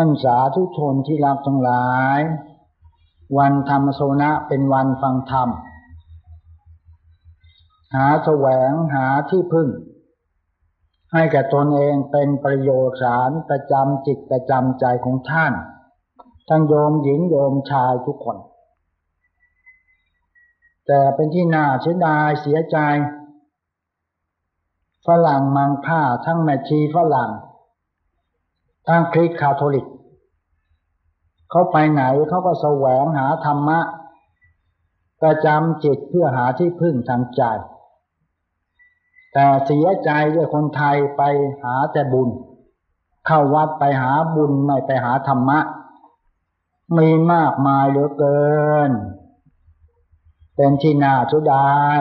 ท่านสาธุชนที่รักทั้งหลาย วันธรรมโซนะเป็นวันฟังธรรม หาแสวงหาที่พึ่ง ให้แก่ตนเองเป็นประโยชน์สารประจำจิตประจำใจของท่าน ทั้งโยมหญิงโยมชายทุกคน แต่เป็นที่น่าเสียดายเสียใจ ฝรั่งมังค่าทั้งแม่ชีฝรั่ง ทั้งคริสคาทอลิก เขาไปไหนเขาก็แสวงหาธรรมะ ประจำจิตเพื่อหาที่พึ่งทางใจ แต่เสียใจด้วยคนไทยไปหาแต่บุญ เข้าวัดไปหาบุญไม่ไปหาธรรมะ มีมากมายเหลือเกิน เป็นที่น่าสุดาย